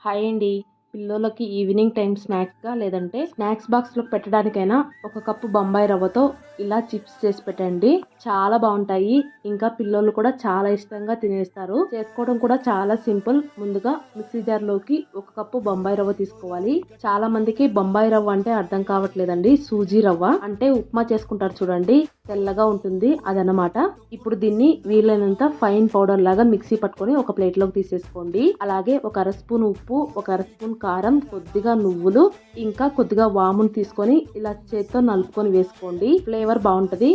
Hi అండి పిల్లలకి evening time స్నాక్స్గా లేదంటే స్నాక్స్ బాక్స్లో పెట్టడానికైనా ఒక కప్పు బొంబాయి రవ్వతో ఇలా చిప్స్ చేసి పెట్టండి. చాలా బాగుంటాయి. ఇంకా పిల్లలు కూడా చాలా ఇష్టంగా తినేస్తారు. చేసుకోవడం కూడా చాలా సింపుల్. ముందుగా మిక్సీ జార్లోకి ఒక కప్పు బొంబాయి రవ్వ తీసుకోవాలి. చాలా మందికి బొంబాయి రవ్వ అంటే అర్థం కావట్లేదండి. సూజీ రవ్వ అంటే ఉప్మా చేసుకుంటారు చూడండి. తెల్లగా ఉంటుంది అదనమాట ఇప్పుడు దీన్ని వీలైనంత ఫైన్ పౌడర్ లాగా మిక్సీ పట్టుకొని ఒక ప్లేట్లోకి తీసేసుకోండి. అలాగే ఒక అర స్పూన్ ఉప్పు ఒక అర స్పూన్ కారం కొద్దిగా నువ్వులు ఇంకా కొద్దిగా వామును తీసుకొని ఇలా చేత్తో నలుపుకొని వేసుకోండి. ఫ్లేవర్ బాగుంటుంది.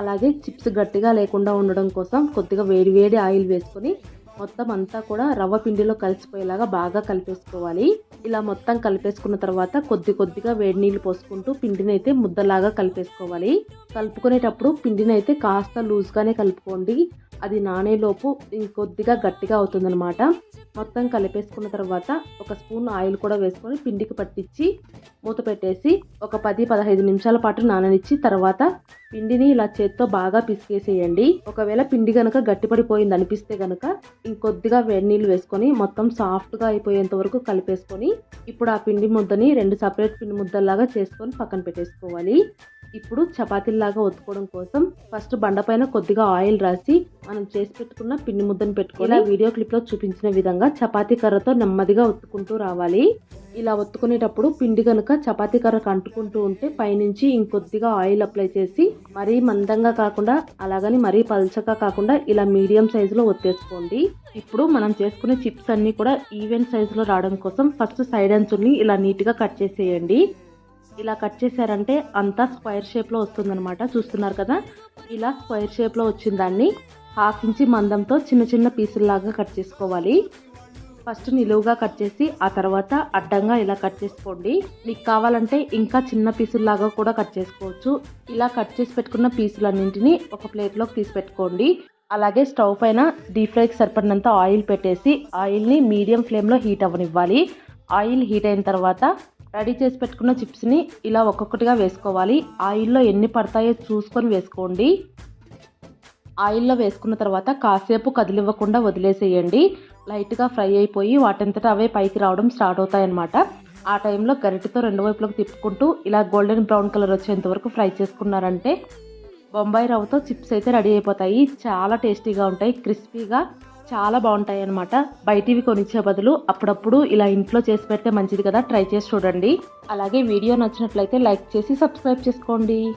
అలాగే చిప్స్ గట్టిగా లేకుండా ఉండడం కోసం కొద్దిగా వేడి వేడి ఆయిల్ వేసుకొని మొత్తం అంతా కూడా రవ్వ పిండిలో కలిసిపోయేలాగా బాగా కలిపేసుకోవాలి. ఇలా మొత్తం కలిపేసుకున్న తర్వాత కొద్ది కొద్దిగా వేడి నీళ్ళు పోసుకుంటూ పిండిని అయితే ముద్దలాగా కలిపేసుకోవాలి. కలుపుకునేటప్పుడు పిండిని అయితే కాస్త లూజ్గానే కలుపుకోండి. అది నానేలోపు ఇంకొద్దిగా గట్టిగా అవుతుందనమాట మొత్తం కలిపేసుకున్న తర్వాత ఒక స్పూన్ ఆయిల్ కూడా వేసుకొని పిండికి పట్టించి మూత పెట్టేసి ఒక పది పదహైదు నిమిషాల పాటు నాననిచ్చి తర్వాత పిండిని ఇలా చేత్తో బాగా పిసికేసేయండి. ఒకవేళ పిండి కనుక గట్టిపడిపోయింది అనిపిస్తే కనుక ఇంకొద్దిగా వేడి నీళ్ళు వేసుకొని మొత్తం సాఫ్ట్గా అయిపోయేంత వరకు కలిపేసుకొని ఇప్పుడు ఆ పిండి ముద్దని రెండు సపరేట్ పిండి ముద్దల్లాగా చేసుకొని పక్కన పెట్టేసుకోవాలి. ఇప్పుడు చపాతీలాగా ఒత్తుకోవడం కోసం ఫస్ట్ బండపైన కొద్దిగా ఆయిల్ రాసి మనం చేసి పెట్టుకున్న పిండి ముద్దను పెట్టుకొని వీడియో క్లిప్లో చూపించిన విధంగా చపాతీ కర్రతో నెమ్మదిగా ఒత్తుకుంటూ రావాలి. ఇలా ఒత్తుకునేటప్పుడు పిండి కనుక చపాతీ కర్రకు అంటుకుంటూ ఉంటే పైనుంచి ఇంకొద్దిగా ఆయిల్ అప్లై చేసి మరీ మందంగా కాకుండా అలాగని మరీ పల్చగా కాకుండా ఇలా మీడియం సైజులో ఒత్తేసుకోండి. ఇప్పుడు మనం చేసుకునే చిప్స్ అన్ని కూడా ఈవెన్ సైజులో రావడం కోసం ఫస్ట్ సైడ్ అంచుల్ని ఇలా నీట్గా కట్ చేసేయండి. ఇలా కట్ చేశారంటే అంతా స్క్వైర్ షేప్లో వస్తుందనమాట చూస్తున్నారు కదా? ఇలా స్క్వైర్ షేప్లో వచ్చిన దాన్ని హాఫ్ ఇంచి మందంతో చిన్న చిన్న పీసుల్లాగా కట్ చేసుకోవాలి. ఫస్ట్ నిలువుగా కట్ చేసి ఆ తర్వాత అడ్డంగా ఇలా కట్ చేసుకోండి. మీకు కావాలంటే ఇంకా చిన్న పీసుల్లాగా కూడా కట్ చేసుకోవచ్చు. ఇలా కట్ చేసి పెట్టుకున్న పీసులన్నింటినీ ఒక ప్లేట్లోకి తీసి పెట్టుకోండి అలాగే స్టవ్ పైన డీప్ ఫ్రైకి సరిపడినంత ఆయిల్ పెట్టేసి ఆయిల్ని మీడియం ఫ్లేమ్లో హీట్ అవ్వనివ్వాలి. ఆయిల్ హీట్ అయిన తర్వాత రెడీ చేసి పెట్టుకున్న చిప్స్ని ఇలా ఒక్కొక్కటిగా వేసుకోవాలి. ఆయిల్లో ఎన్ని పడతాయో చూసుకొని వేసుకోండి. ఆయిల్లో వేసుకున్న తర్వాత కాసేపు కదిలివ్వకుండా వదిలేసేయండి. లైట్గా ఫ్రై అయిపోయి వాటంతటా అవే పైకి రావడం స్టార్ట్ అవుతాయన్నమాట. ఆ టైంలో గరిటెతో రెండు వైపులకు తిప్పుకుంటూ ఇలా గోల్డెన్ బ్రౌన్ కలర్ వచ్చేంత వరకు ఫ్రై చేసుకున్నారంటే బొంబాయి రవ్వతో చిప్స్ అయితే రెడీ అయిపోతాయి. చాలా టేస్టీగా ఉంటాయి. క్రిస్పీగా చాలా బాగుంటాయి అనమాట బయటివి కొనిచ్చే బదులు అప్పుడప్పుడు ఇలా ఇంట్లో చేసి పెడితే మంచిది కదా. ట్రై చేసి చూడండి. అలాగే వీడియో నచ్చినట్లయితే లైక్ చేసి సబ్స్క్రైబ్ చేసుకోండి.